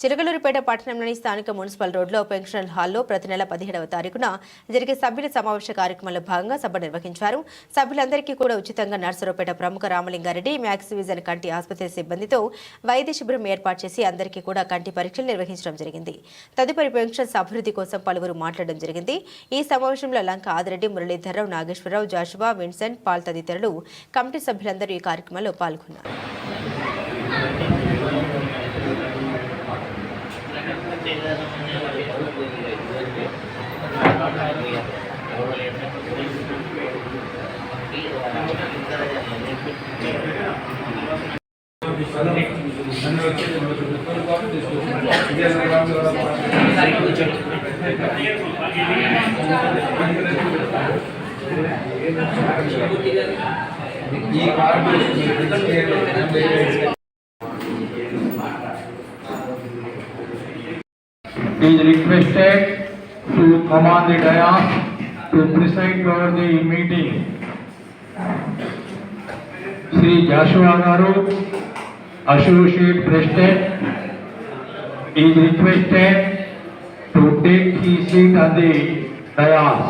చిరగలూరుపేట పట్టణంలోని స్థానిక మున్సిపల్ రోడ్లో పెన్షనల్ హాల్లో ప్రతి నెల పదిహేడవ తారీఖున జరిగే సభ్యుల సమావేశ కార్యక్రమంలో భాగంగా సభ నిర్వహించారు. సభ్యులందరికీ కూడా ఉచితంగా నర్సరావుపేట ప్రముఖ రామలింగారెడ్డి మ్యాక్స్ విజన్ కంటి ఆసుపత్రి సిబ్బందితో వైద్య శిబిరం ఏర్పాటు చేసి అందరికీ కూడా కంటి పరీక్షలు నిర్వహించడం జరిగింది. తదుపరి పెన్షన్స్ అభివృద్ధి కోసం పలువురు మాట్లాడడం జరిగింది. ఈ సమావేశంలో Lanka Adireddy Muralidhar Rao Nageswara Rao Joshua Vincent Paul తదితరులు కమిటీ సభ్యులందరూ ఈ కార్యక్రమంలో పాల్గొన్నారు. ఈ card is requested to come on the dais to preside over the meeting. Sri Joshua Garu, Associate President, is requested to take his seat on the dais.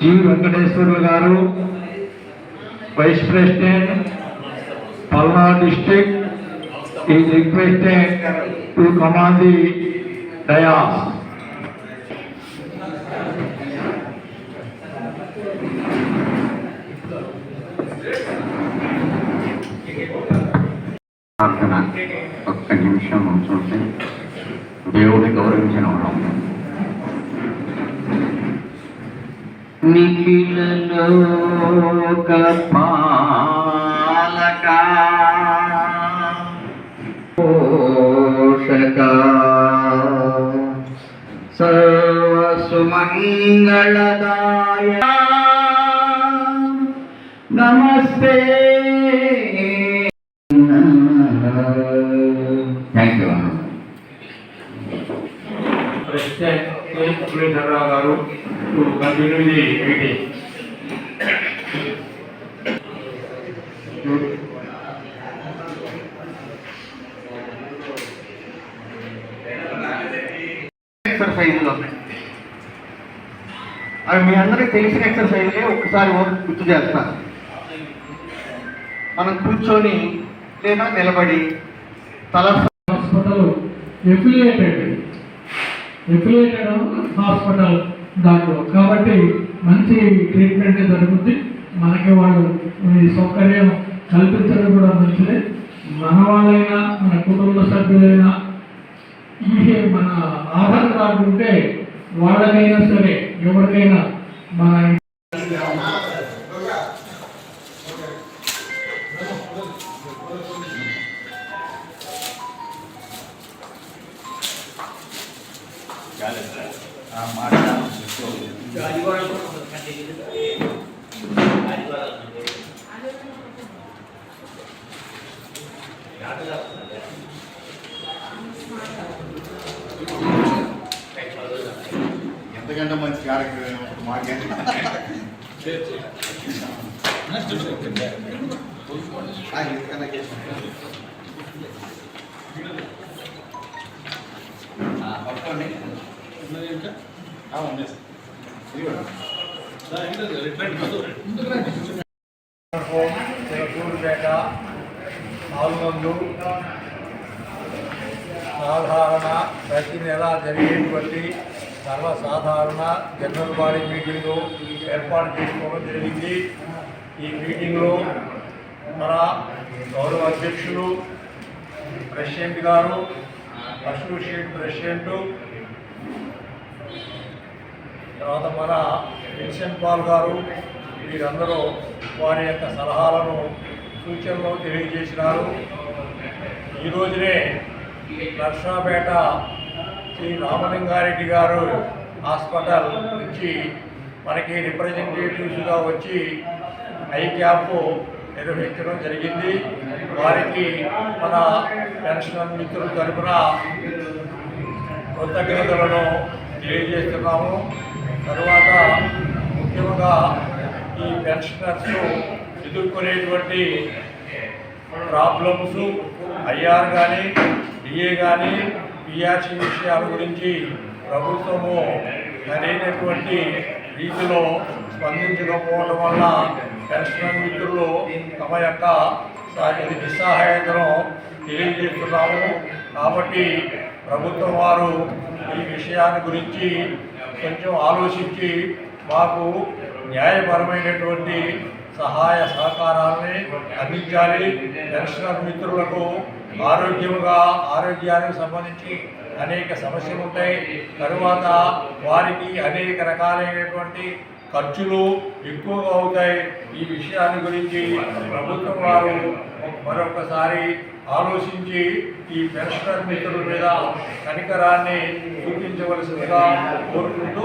G. Venkateswarlu Garu, Vice President, Palna District, is requested to come on the dais. ప్రార్థన ఒక్క నిమిషం ఉంచుంటే దేవుని గౌరవించిన వాళ్ళం నిఖిలలోక పాలక పోషక సర్వసుమంగళదాయ. నమస్తే. Thank you అన్న ఎక్సర్సైజ్లు అవి మీ అందరికీ తెలిసిన ఎక్సర్సైజ్లే ఒక్కసారి గుర్తు చేస్తాను మనం కూర్చొని లేదా నిలబడి తల హాస్పిటల్ ఎఫిలియేటెడ్. ఎఫిలియేటెడ్ హాస్పిటల్ దాంట్లో. కాబట్టి మంచి ట్రీట్మెంట్ జరుగుతుంది మనకి వాళ్ళు ఈ సౌకర్యం కల్పించడం కూడా మంచిదే. మన వాళ్ళైనా మన కుటుంబ సభ్యులైనా ఈ మన ఆధార్ కార్డు ఉంటే వాళ్ళకైనా సరే ఎవరికైనా మన ఎంతకంటే మంచి కార్యక్రమం మాకేంటి ఆ, పట్టుకోండి. సార్. సాధారణ ప్రతి నెల జరిగేటువంటి సర్వసాధారణ జనరల్ బాడీ మీటింగు ఏర్పాటు చేసుకోవడం జరిగింది ఈ మీటింగ్లో మన గౌరవ అధ్యక్షులు ప్రెసిడెంట్ గారు అసోసియేట్ ప్రెసిడెంట్ తర్వాత మన విన్సెంట్ పాల్ గారు వీరందరూ వారి యొక్క సలహాలను సూచనలు తెలియజేసినారు. ఈ రోజునే నర్సాపేట శ్రీ రామలింగారెడ్డి గారు హాస్పిటల్ నుంచి మనకి రిప్రజెంటేటివ్స్గా వచ్చి ఐ క్యాంపు నిర్వహించడం జరిగింది. వారికి మన పెన్షన్ మిత్రుల తరపున కృతజ్ఞతలను తెలియజేస్తున్నాము. తరువాత ముఖ్యంగా ఈ పెన్షనర్స్ ఎదుర్కొనేటువంటి ప్రాబ్లమ్స్ ఐఆర్ కానీ డిఏ కానీ పిఆర్సీ విషయాల గురించి ప్రభుత్వము సరైనటువంటి రీతిలో స్పందించకపోవడం వల్ల పెన్షన్ మిత్రులు తమ యొక్క సా- నిస్సహాయతను తెలియజేస్తున్నాము. కాబట్టి ప్రభుత్వం వారు ఈ విషయాన్ని గురించి కొంచెం ఆలోచించి మాకు న్యాయపరమైనటువంటి సహాయ సహకారాలని అందించాలి. పెన్షనర్ మిత్రులకు ఆరోగ్యముగా ఆరోగ్యానికి సంబంధించి అనేక సమస్యలు ఉంటాయి. తరువాత వారికి అనేక రకాలైనటువంటి ఖర్చులు ఎక్కువగా అవుతాయి. ఈ విషయాన్ని గురించి ప్రభుత్వం వారు మరొకసారి ఆలోచించి ఈ పెన్షనర్ మిత్రుల మీద కనికరాన్ని చూపించవలసిందిగా కోరుకుంటూ